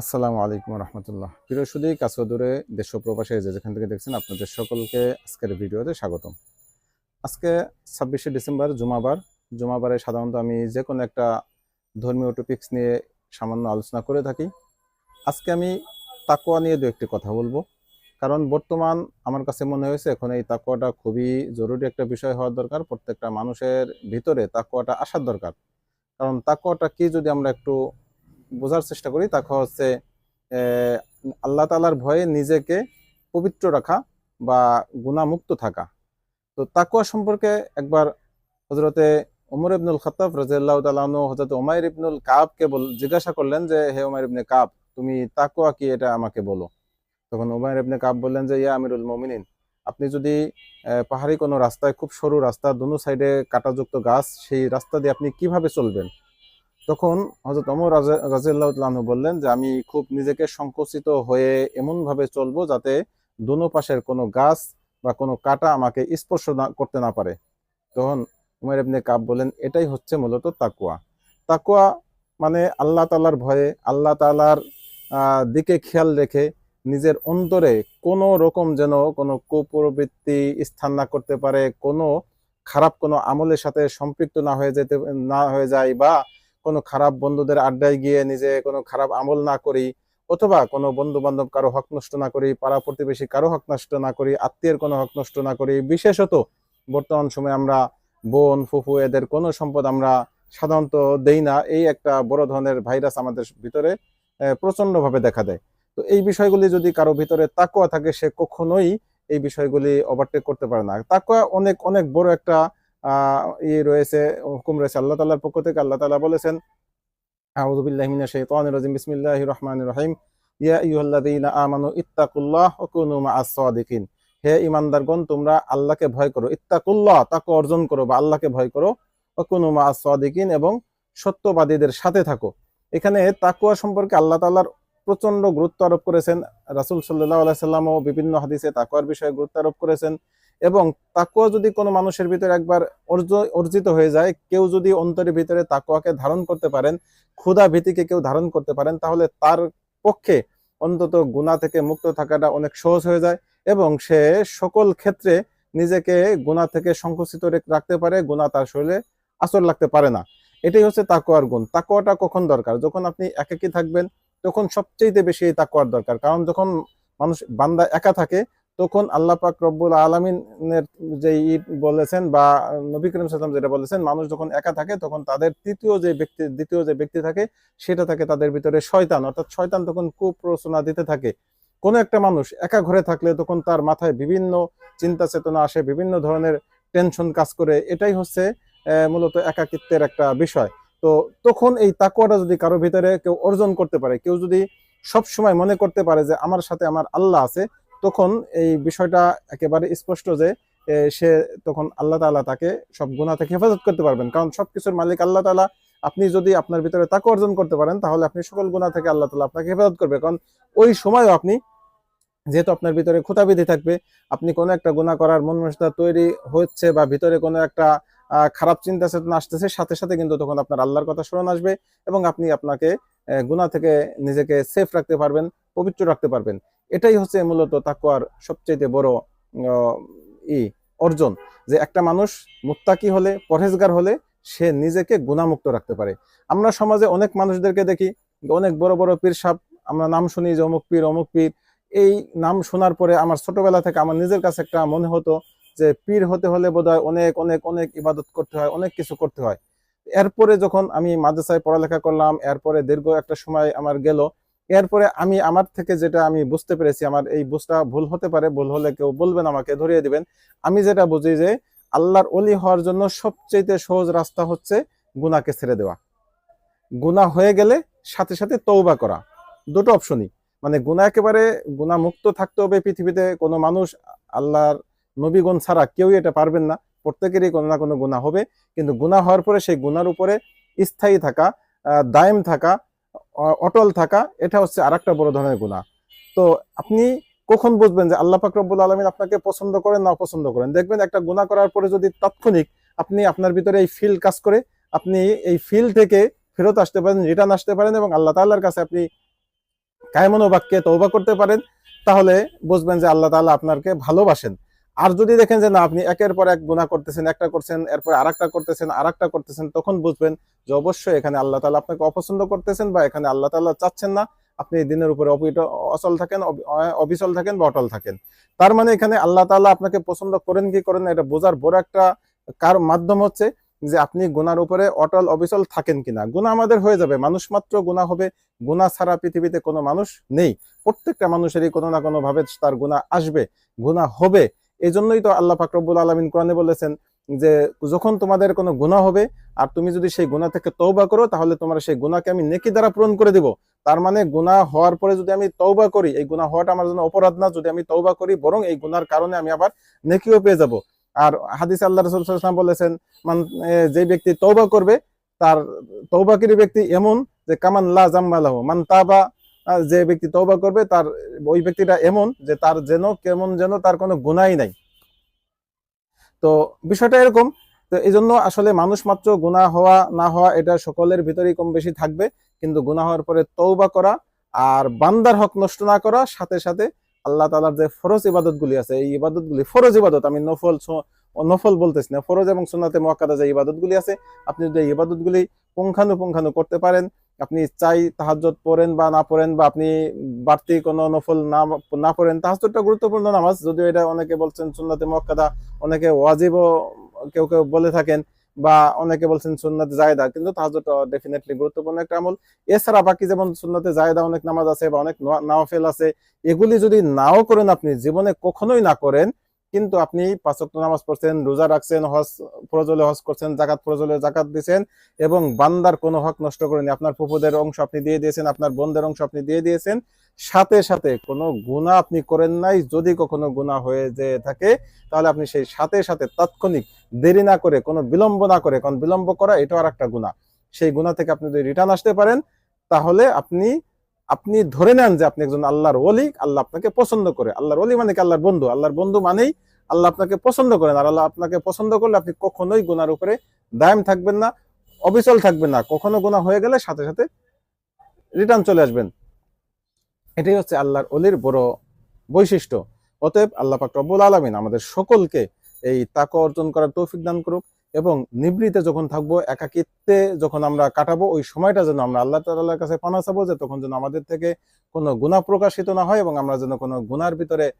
আসসালামু আলাইকুম রহমতুল্লাহ। প্রিয় সুদী, কাছে দূরে, দেশ প্রবাসে যে যেখান থেকে দেখছেন, আপনাদের সকলকে আজকের ভিডিওতে স্বাগতম। আজকে ছাব্বিশে ডিসেম্বর, জুমাবার। জুমাবারে সাধারণত আমি যে কোনো একটা ধর্মীয় টপিক্স নিয়ে সামান্য আলোচনা করে থাকি। আজকে আমি তাকোয়া নিয়ে দু একটি কথা বলব। কারণ বর্তমান আমার কাছে মনে হয়েছে এখন এই তাকোয়াটা খুবই জরুরি একটা বিষয় হওয়ার দরকার, প্রত্যেকটা মানুষের ভিতরে তাকোয়াটা আসার দরকার। কারণ তাকোয়াটা কি যদি আমরা একটু বোঝার চেষ্টা করি তাকে হচ্ছে আল্লাহ তালার ভয়ে নিজেকে পবিত্র রাখা বা গুণামুক্ত থাকা। তো তাকুয়া সম্পর্কে একবার হজরতে ওমর ইবনুল খতাব রাজিয়াল্লাহ তালানু হজরত ওমাইর ইবনুল কাবকে বল, জিজ্ঞাসা করলেন যে, হে ওমাইর ইবনে কাব, তুমি তাকুয়া কি এটা আমাকে বলো? তখন ওমাইর ইবনে কাব বললেন যে, ইয়া আমিরুল মমিনিন, আপনি যদি পাহাড়ি কোনো রাস্তায়, খুব সরু রাস্তা, দুনো সাইডে কাটাযুক্ত গাছ, সেই রাস্তা দিয়ে আপনি কীভাবে চলবেন? তখন হজরত অমর রাজিয়াল্লাহ তালু বললেন যে, আমি খুব নিজেকে সংকুচিত হয়ে এমন ভাবে চলবো যাতে দুনো পাশের কোনো গাছ বা কোনো কাটা আমাকে স্পর্শ না, করতে না পারে। তখন উমের ইবনে কাব বলেন এটাই হচ্ছে মূলত তাকুয়া তাকুয়া মানে আল্লাহ তালার ভয়ে, আল্লাহ তালার দিকে খেয়াল রেখে নিজের অন্তরে কোনো রকম যেন কোনো কুপ্রবৃত্তি স্থান না করতে পারে, কোনো খারাপ কোনো আমলের সাথে সম্পৃক্ত না হয়ে যেতে, না হয়ে যায় বা কোনো খারাপ বন্ধুদের আড্ডায় গিয়ে নিজে কোনো খারাপ আমল না করি অথবা কোনো বন্ধু বান্ধব কারও হক নষ্ট না করি পাড়া প্রতিবেশী কারও হক নষ্ট না করি আত্মীয়ের কোনো হক নষ্ট না করি বিশেষত বর্তমান সময়ে আমরা বোন ফুফু এদের কোনো সম্পদ আমরা সাধারণত দেই না। এই একটা বড় ধরনের ভাইরাস আমাদের ভিতরে আহ, প্রচন্ডভাবে দেখা দেয়। তো এই বিষয়গুলি যদি কারও ভিতরে তাকুয়া থাকে সে কখনোই এই বিষয়গুলি ওভারটেক করতে পারে না। তাকুয়া অনেক অনেক বড় একটা ই রয়েছে, হুকুম রয়েছে আল্লাহ তাআলার পক্ষ থেকে। আল্লাহ তালা বলেছেন, আউযু বিল্লাহি রাজিম, বিসমিল্লাহির রহমানির রহিম। ইয়া আল্লাহকে ভয় করো। ইত্তাকুল্লাহ, তাকে অর্জন করো বা আল্লাহকে ভয় করো। ওয়া কুনু মাআস এবং সত্যবাদীদের সাথে থাকো। এখানে তাকুয়া সম্পর্কে আল্লাহ তাআলার প্রচণ্ড গুরুত্ব আরোপ করেছেন। রাসূল সাল্লাল্লাহু আলাইহি সাল্লামও বিভিন্ন হাদিসে তাকওয়ার বিষয়ে গুরুত্ব আরোপ করেছেন। এবং তাকুয়া যদি কোনো মানুষের ভিতরে একবার অর্জ- অর্জিত হয়ে যায়, কেউ যদি অন্তরের ভিতরে তাকুয়াকে ধারণ করতে পারেন, ক্ষুধা ভীতিকে কেউ ধারণ করতে পারেন, তাহলে তার পক্ষে অন্তত গুণা থেকে মুক্ত থাকাটা অনেক সহজ হয়ে যায় এবং সে সকল ক্ষেত্রে নিজেকে গুণা থেকে সংকুচিত রেখ- রাখতে পারে গুণা তার শরীরে আসর লাগতে পারে না। এটাই হচ্ছে তাকুয়ার গুণ। তাকুয়াটা কখন দরকার? যখন আপনি একাকী থাকবেন, তখন সবচেয়ে বেশি এই তাকুয়ার দরকার। কারণ যখন মানুষ বান্দা একা থাকে তখন আল্লাহ পাক রব্বুল আলমিনের যে বলেছেন বা নবী করিম সাল্লাম যেটা বলেছেন, মানুষ যখন একা থাকে, তখন তাদের তৃতীয় যে ব্যক্তি, দ্বিতীয় যে ব্যক্তি থাকে, সেটা থাকে তাদের ভিতরে শয়তান। অর্থাৎ শয়তান তখন কুপ্রোচনা দিতে থাকে। কোনো একটা মানুষ একা ঘরে থাকলে তখন তার মাথায় বিভিন্ন চিন্তা চেতনা আসে, বিভিন্ন ধরনের টেনশন কাজ করে। এটাই হচ্ছে মূলত একাকিত্বের একটা বিষয়। তো তখন এই তাকুয়াটা যদি কারও ভিতরে কেউ অর্জন করতে পারে, কেউ যদি সব সময় মনে করতে পারে যে আমার সাথে আমার আল্লাহ আছে তখন এই বিষয়টা একেবারে স্পষ্ট যে সে তখন আল্লাহ তাআলা তাকে সব গুণা থেকে হেফাজত করতে পারবেন। কারণ সবকিছুর মালিক আল্লাহ তাআলা। আপনি যদি আপনার ভিতরে তাকে অর্জন করতে পারেন, তাহলে আপনি সকল গুণা থেকে আল্লাহ তাআলা আপনাকে হেফাজত করবে। কারণ ওই সময়ও আপনি যেহেতু আপনার ভিতরে ক্ষুতাবিধি থাকবে, আপনি কোনো একটা গুণা করার মন মানসিকতা তৈরি হচ্ছে বা ভিতরে কোনো একটা খারাপ চিন্তা চেতনা আসতেছে, সাথে সাথে কিন্তু তখন আপনার আল্লাহর কথা স্মরণ আসবে এবং আপনি আপনাকে গুনাহ থেকে নিজেকে সেফ রাখতে পারবেন, পবিত্র রাখতে পারবেন। এটাই হচ্ছে মূলত তাকুয়ার সবচেয়ে বড় ই, অর্জন। যে একটা মানুষ মুত্তাকি হলে, পরহেজগার হলে সে নিজেকে গুণামুক্ত রাখতে পারে। আমরা সমাজে অনেক মানুষদেরকে দেখি, অনেক বড় বড় পীর সাপ আমরা নাম শুনি যে অমুক পীর অমুক পীর। এই নাম শোনার পরে আমার ছোটবেলা থেকে আমার নিজের কাছে একটা মনে হতো যে পীর হতে হলে বোধহয় অনেক অনেক অনেক ইবাদত করতে হয়, অনেক কিছু করতে হয়। এরপরে যখন আমি মাদ্রাসায় পড়ালেখা করলাম, এরপরে দীর্ঘ একটা সময় আমার গেল এরপরে আমি আমার থেকে যেটা আমি বুঝতে পেরেছি, আমার এই বুঝটা ভুল হতে পারে, ভুল হলে কেউ বলবেন, আমাকে ধরিয়ে দিবেন। আমি যেটা বুঝি যে আল্লাহর অলি হওয়ার জন্য সবচেয়ে সহজ রাস্তা হচ্ছে গুনাকে ছেড়ে দেওয়া। গুনাহ হয়ে গেলে সাথে সাথে তৌবা করা। দুটো অপশনই মানে গুনাহ একেবারে গুনাহ মুক্ত থাকতে হবে পৃথিবীতে। কোনো মানুষ আল্লাহর নবীগণ ছাড়া কেউই এটা পারবেন না। প্রত্যেকেরই কোনো না কোনো গুনাহ হবে। কিন্তু গুনাহ হওয়ার পরে সেই গুনার উপরে স্থায়ী থাকা দায়েম থাকা অটল থাকা, এটা হচ্ছে আরেকটা বড় ধরনের গুনাহ। তো আপনি কখন বুঝবেন যে আল্লাহ পাক রব্বুল আলমিন আপনাকে পছন্দ করেন না অপছন্দ করেন? দেখবেন একটা গুনাহ করার পরে যদি তাৎক্ষণিক আপনি আপনার ভিতরে এই ফিল কাজ করে, আপনি এই ফিল থেকে ফেরত আসতে পারেন রিটার্ন আসতে পারেন এবং আল্লাহ তাআলার কাছে আপনি কায়মনো বাক্যে তৌবা করতে পারেন, তাহলে বুঝবেন যে আল্লাহ তাআলা আপনাকে ভালোবাসেন। আর যদি দেখেন যে না, আপনি একের পর এক গুনাহ করতেছেন, একটা করছেন, এরপর আরেকটা করতেছেন আরেকটা করতেছেন, তখন বুঝবেন যে অবশ্যই এখানে আল্লাহ তালা আপনাকে অপছন্দ করতেছেন বা এখানে আল্লাহ তাআলা চাচ্ছেন না। আপনি দিনের উপরে অচল থাকেন অবিচল থাকেন বা অটল থাকেন। তার মানে এখানে আল্লাহ তাআলা আপনাকে পছন্দ করেন কি করেন এটা বোঝার বড় একটা কার মাধ্যম হচ্ছে যে আপনি গুনার উপরে অটল, অবিচল থাকেন কিনা। গুনাহ আমাদের হয়ে যাবে, মানুষ মাত্র গুনাহ হবে, গুনাহ ছাড়া পৃথিবীতে কোনো মানুষ নেই। প্রত্যেকটা মানুষেরই কোনো না কোনো ভাবে তার গুনাহ আসবে, গুনাহ হবে। এই জন্যই তো আল্লাহ ফাকরবুল আলমিন কোরআনে বলেছেন যে, যখন তোমাদের কোনো গুনাহ হবে আর তুমি যদি সেই গুণা থেকে তৌবা করো, তাহলে তোমার সেই গুণাকে আমি নেকি দ্বারা পূরণ করে দিব। তার মানে গুনাহ হওয়ার পরে যদি আমি তৌবা করি, এই গুনাহ হওয়াটা আমার জন্য অপরাধ না। যদি আমি তৌবা করি, বরং এই গুনার কারণে আমি আবার নেকিও পেয়ে যাব। আর হাদিস আল্লাহ রসুল সাল্লাল্লাহু বলেছেন, মান যে ব্যক্তি তৌবা করবে, তার তৌবাকিরি ব্যক্তি এমন যে, কামান লা জাম্মালাহ মান তাবা যে ব্যক্তি তৌবা করবে, তার ওই ব্যক্তিটা এমন যে তার যেন কেমন যেন তার কোনো গুণাই নাই। তো বিষয়টা এরকম। তো এই জন্য আসলে মানুষ মাত্র গুনাহ হওয়া, না হওয়া, এটা সকলের ভিতরেই কম বেশি থাকবে। কিন্তু গুনাহ হওয়ার পরে তৌবা করা আর বান্দার হক নষ্ট না করা, সাথে সাথে আল্লাহ তালার যে ফরজ ইবাদত গুলি আছে, এই ইবাদত গুলি ফরজ ইবাদত, আমি নফল নফল বলতেছি না, ফরজ এবং সুন্নাতে মোয়াক্কাদা যে ইবাদত গুলি আছে, আপনি যদি এই ইবাদত গুলি পুঙ্খানুপুঙ্খানু করতে পারেন আপনি চাই তাহাজ্জত পড়েন বা না পড়েন বা আপনি বাড়তি কোনো নফল না না পড়েন তাহাজ্জতটা গুরুত্বপূর্ণ নামাজ। যদিও এটা অনেকে বলছেন সুন্নাতে মোয়াক্কাদা, অনেকে ওয়াজিবও কেউ কেউ বলে থাকেন বা অনেকে বলছেন সুন্নাতে জায়দা কিন্তু তাহাজ্জুদটা ডেফিনেটলি গুরুত্বপূর্ণ একটা আমল। এছাড়া বাকি যেমন সুন্নাতে জায়দা অনেক নামাজ আছে বা অনেক নওয়াফেল আছে, এগুলি যদি নাও করেন আপনি, জীবনে কখনোই না করেন কিন্তু আপনি পাঁচ নামাজ পড়ছেন, রোজা রাখছেন, হজ, ফরজলে হজ করছেন জাকাত ফরজলে জাকাত দিয়েছেন এবং বান্দার কোনো হক নষ্ট করেনি আপনার ফুফুদের অংশ আপনি দিয়ে দিয়েছেন, আপনার বন্ধের অংশ আপনি দিয়ে দিয়েছেন। সাথে সাথে কোনো গুণা আপনি করেন নাই, যদি কখনো গুণা হয়ে যে থাকে, তাহলে আপনি সেই সাথে সাথে তাৎক্ষণিক দেরি না করে, কোনো বিলম্ব না করে, কারণ বিলম্ব করা এটাও আর একটা গুণা সেই গুণা থেকে আপনি যদি রিটার্ন আসতে পারেন, তাহলে আপনি আপনি ধরে নেন যে আপনি একজন আল্লাহর ওলি, আল্লাহ আপনাকে পছন্দ করে। আল্লাহর ওলি মানে কি? আল্লাহর বন্ধু। আল্লাহর বন্ধু মানেই আল্লাহ আপনাকে পছন্দ করেন। আর আল্লাহ আপনাকে পছন্দ করলে আপনি কখনোই গুনার উপরে দায়াম থাকবেন না, অবিচল থাকবেন না। কখনো গুনাহ হয়ে গেলে সাথে সাথে রিটার্ন চলে আসবেন। এটাই হচ্ছে আল্লাহর অলির বড় বৈশিষ্ট্য। অতএব আল্লাহ পাক রব্বুল আলমিন আমাদের সকলকে এই তাক অর্জন করার তৌফিক দান করুক। এবং নিবৃতে যখন থাকব, একাকিত্বে যখন আমরা কাটাবো, ওই সময়টা যেন আমরা আল্লাহ তাল্লাহর কাছে পানা চাবো যে তখন যেন আমাদের থেকে কোনো গুণা প্রকাশিত না হয় এবং আমরা যেন কোনো গুনার ভিতরে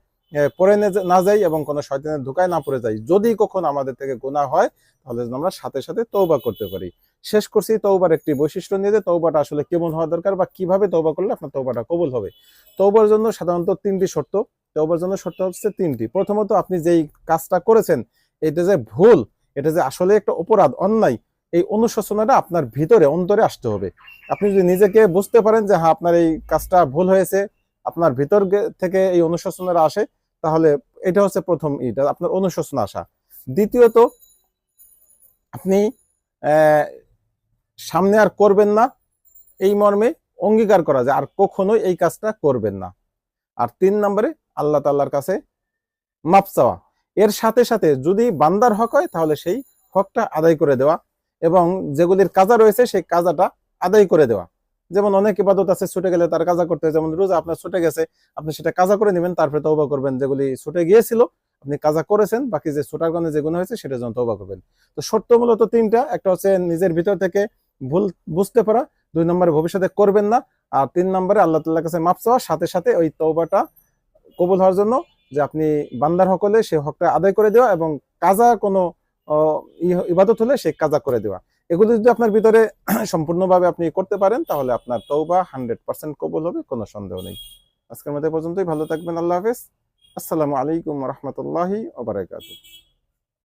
পড়ে নে- যাই এবং কোনো শয়তানের ধোকায় না পড়ে যাই। যদি কখন আমাদের থেকে গুনাহ হয়, তাহলে যেন আমরা সাথে সাথে তৌবা করতে পারি। শেষ করছি তৌবার একটি বৈশিষ্ট্য নিয়ে যে তৌবাটা আসলে কেমন হওয়া দরকার বা কীভাবে তৌবা করলে আপনার তৌবাটা কবুল হবে। তৌবার জন্য সাধারণত তিনটি শর্ত। তৌবার জন্য শর্ত হচ্ছে তিনটি। প্রথমত আপনি যেই কাজটা করেছেন এটা যে ভুল এটা যে আসলে একটা অপরাধ, অন্যায়, এই অনুশোচনাটা আপনার ভিতরে, অন্তরে আসতে হবে। আপনি যদি নিজেকে বুঝতে পারেন যে হ্যাঁ আপনার এই কাজটা ভুল হয়েছে, আপনার ভিতর থেকে এই অনুশোচনাটা আসে, তাহলে এটা হচ্ছে প্রথম ইটা আপনার অনুশোচনা আসা। দ্বিতীয়ত, আপনি সামনে আর করবেন না, এই মর্মে অঙ্গীকার করা যায়, আর কখনোই এই কাজটা করবেন না। আর তিন নম্বরে, আল্লাহ তাল্লাহর কাছে মাপ চাওয়া। এর সাথে সাথে যদি বান্দার হক হয়, তাহলে সেই হকটা আদায় করে দেওয়া এবং যেগুলির কাজা রয়েছে, সেই কাজাটা আদায় করে দেওয়া। যেমন অনেক ইবাদত আছে, ছুটে গেলে তার কাজা করতে হয়। যেমন রোজা আপনার ছুটে গেছে, আপনি সেটা কাজা করে নেবেন, তারপরে তৌবা করবেন। যেগুলি ছুটে গিয়েছিল, আপনি কাজা করেছেন, বাকি যে ছোটার কারণে যেগুলো হয়েছে সেটা যেন তৌবা করবেন। তো শর্ত মূলত তিনটা, একটা হচ্ছে নিজের ভিতর থেকে ভুল বুঝতে পারা, দুই নম্বরে ভবিষ্যতে করবেন না, আর তিন নম্বরে আল্লাহ তাল্লাহ কাছে মাপ চাওয়া, সাথে সাথে ওই তৌবাটা কবুল হওয়ার জন্য যে আপনি বান্দার হক হলে সে হকটা আদায় করে দেওয়া এবং কাজা কোনো ইবাদত হলে সে কাজা করে দেওয়া। এগুলো যদি আপনার ভিতরে সম্পূর্ণভাবে আপনি করতে পারেন, তাহলে আপনার তৌবা হান্ড্রেড পার্সেন্ট কবল হবে, কোনো সন্দেহ নেই। আজকের মধ্যে পর্যন্তই, ভালো থাকবেন, আল্লাহ হাফেজ। আসসালামু আলাইকুম রহমতুল্লাহি ওবরাকাতুহ